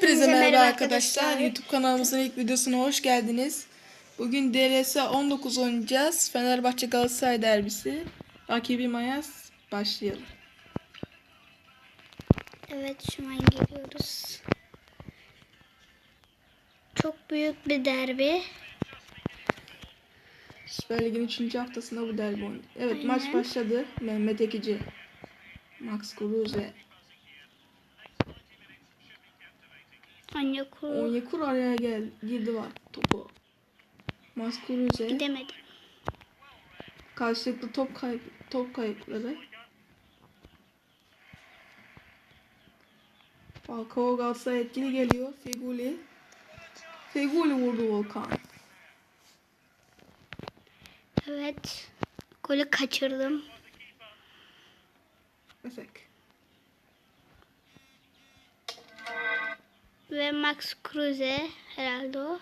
Hepinize merhaba merhaba arkadaşlar. arkadaşlar. YouTube kanalımızın ilk videosuna hoş geldiniz. Bugün DLS 19 oynayacağız. Fenerbahçe Galatasaray derbisi. Rakibi Mayas. Başlayalım. Evet şu an geliyoruz. Çok büyük bir derbi. Süper Lig'in 3. haftasında bu derbi oynuyor. Evet Aynen. maç başladı. Mehmet Ekici. Max Kruse ve Onyekuru Onyekuru araya gel girdi var topu. Max Kruse. gidemedim. Karşılıklı top kayıp top kayıpları. Falcao Galatasaray etkili geliyor. Feguli. Feguli vurdu Volkan. Evet. Golü kaçırdım. Efek. Ve Max Kruse herhalde o.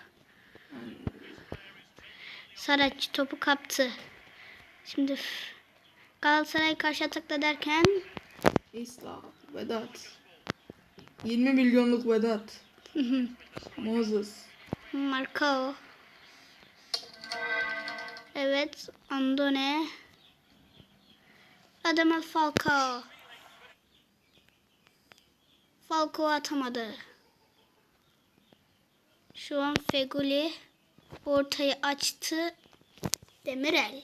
Saratçı topu kaptı. Şimdi Galatasaray karşı atakta derken İsla. Vedat. 20 milyonluk Vedat. Moses. Marcao. Evet, Andone. Adamel Falcao. Falcao atamadı. Şu an Feguli ortayı açtı. Demirel.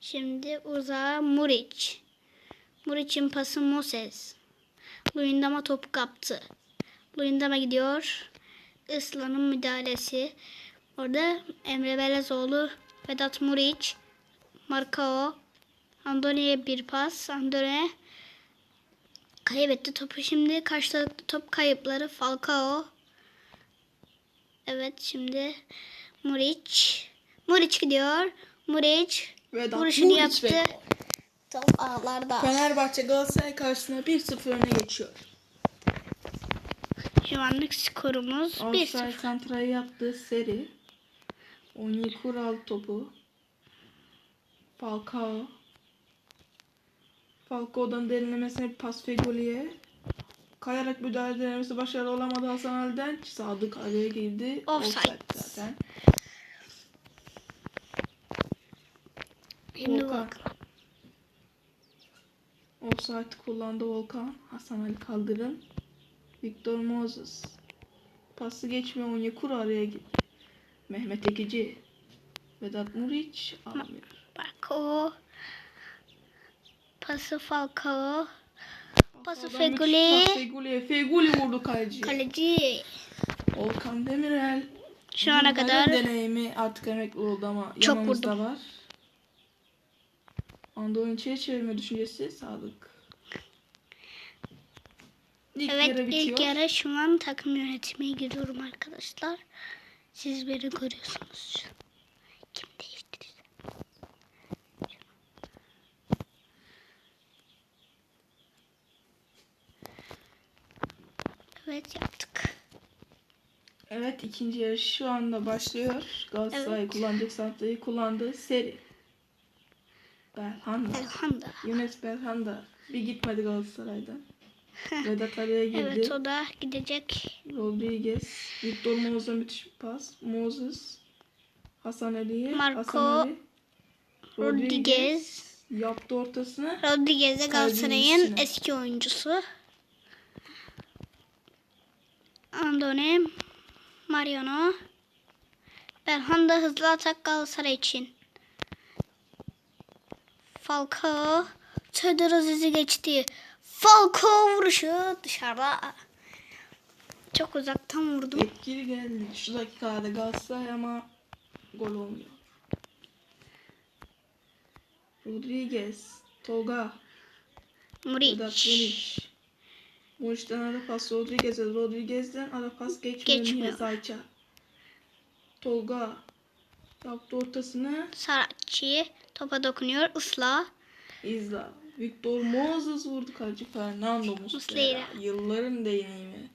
Şimdi uzağa Muric. Muric'in pası Moses. Luyendama topu kaptı. Luyendama gidiyor. Islan'ın müdahalesi. Orada Emre Belezoğlu, Vedat Muriç, Marcao, Andone'ye bir pas. Andone kaybetti topu. Şimdi karşılıklı top kayıpları Falcao. Evet şimdi Muriç. Muriç gidiyor. Muriç Vedat vuruşunu Muriç yaptı. ve Top ağlarda. Fenerbahçe Galatasaray karşısında 1-0 öne geçiyor. Şu anlık skorumuz 1-0. Galatasaray santrayı yaptığı seri. Onyekuru aldı topu. Falcao. Falcao'dan derinlemesine pas Fegoli'ye. Kayarak müdahale denemesi başarılı olamadı Hasan Ali'den. Sadık araya girdi. Offside. zaten. Şimdi Volkan. bak. Offside kullandı Volkan. Hasan Ali kaldırın. Victor Moses. Pası geçmiyor Onyekuru araya gitti. Mehmet Ekici. Vedat Muriç almıyor. Bak o. Pası Falcao. Pası Feguli. pas Feguli. Feguli vurdu kaleci. Kaleci. Volkan Demirel. Şu ana kadar deneyimi artık emekli oldu ama Çok yanımızda vurdum. var. Anda oyun içeri çevirme düşüncesi Sadık. İlk evet yarı ilk yarı şu an takım yönetmeye giriyorum arkadaşlar. Siz beni görüyorsunuz. Kim değiştirir? Evet yaptık. Evet ikinci yarış şu anda başlıyor. Galatasaray kullanacak santrayı kullandı. Seri. Belhanda. Elhanda. Yunus Belhanda. Bir gitmedi Galatasaray'dan. Vedat araya girdi. Evet o da gidecek. Rodriguez. Victor Moses'a müthiş bir pas. Moses. Hasan Ali'ye. Marco Hasan Ali. Rodriguez. Yaptı ortasını. Rodriguez de Galatasaray'ın eski oyuncusu. Andone, Mariano. Belhanda hızlı atak Galatasaray için. Falcao. Tedor Aziz'i geçti. Falcao vuruşu dışarıda. Çok uzaktan vurdum. Etkili geldi. Şu dakikada Galatasaray ama gol olmuyor. Rodriguez. Vedat Muriç. Muriç. Muriç'ten ara pas Rodriguez'e. Rodriguez'den ara pas geçmiyor. Geçmiyor. Nihat Ayça. Tolga. Yaptı ortasını. Saratçı topa dokunuyor. Isla. İzla. Victor Moses vurdu kaleci Fernando Muslera. Yılların deneyimi.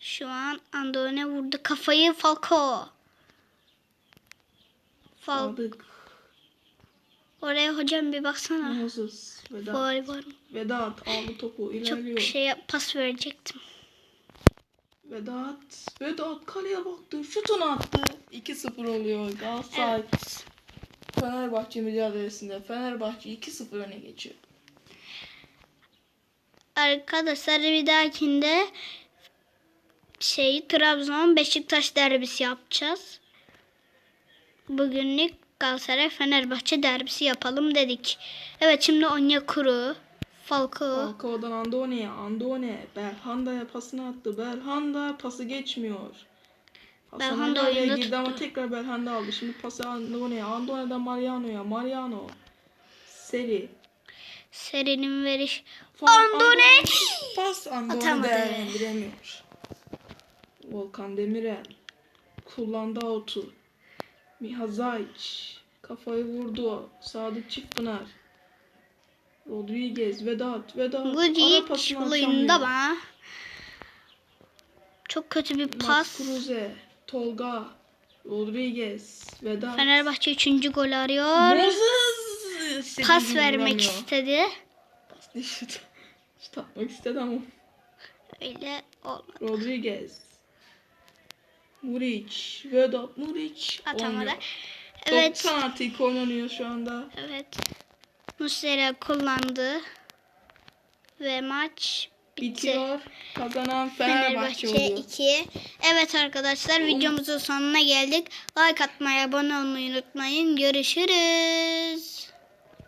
Şu an Andone vurdu kafayı Falcao. Fal Sadık. Oraya hocam bir baksana. Moses, Vedat. Mı? Vedat aldı topu ilerliyor. Çok şey pas verecektim. Vedat, Vedat kaleye baktı, şutunu attı. 2-0 oluyor Galatasaray. Evet. Fenerbahçe mücadelesinde Fenerbahçe 2-0 öne geçiyor. Arkadaşlar bir dahakinde şey Trabzon Beşiktaş derbisi yapacağız. Bugünlük Galatasaray Fenerbahçe derbisi yapalım dedik. Evet şimdi Onyekuru, Falcao. Falcao'dan Andone'ye, Andone Belhanda'ya pasını attı. Belhanda pası geçmiyor. Belhanda oyunda girdi ama tuttu. tekrar Belhanda aldı. Şimdi pası Andone'ye, Andone'den Mariano'ya, Mariano. Seri. Serinin veriş. Fa- Andone! Pas Andone değerlendiremiyor. Volkan Demirel. Kullandı autu. Miha Zayç. Kafayı vurdu. Sadık Çiftpınar. Rodriguez, Vedat, Vedat. Bu ilk açamıyor. bana. Çok kötü bir Max pas. Kruse, Tolga, Rodriguez, Vedat. Fenerbahçe 3. gol arıyor. Moses! Pas vermek istedi. Pas değil, şut. Şut atmak istedi ama. Öyle olmadı. Rodriguez. Muric. Vedat Muric. Atamadı. Evet. 90 artı 2 oynanıyor şu anda. Evet. Muslera kullandı. Ve maç bitti. Bitiyor. Kazanan Fenerbahçe, Fenerbahçe oluyor. 2. Evet arkadaşlar videomuzun sonuna geldik. Like atmayı, abone olmayı unutmayın. Görüşürüz.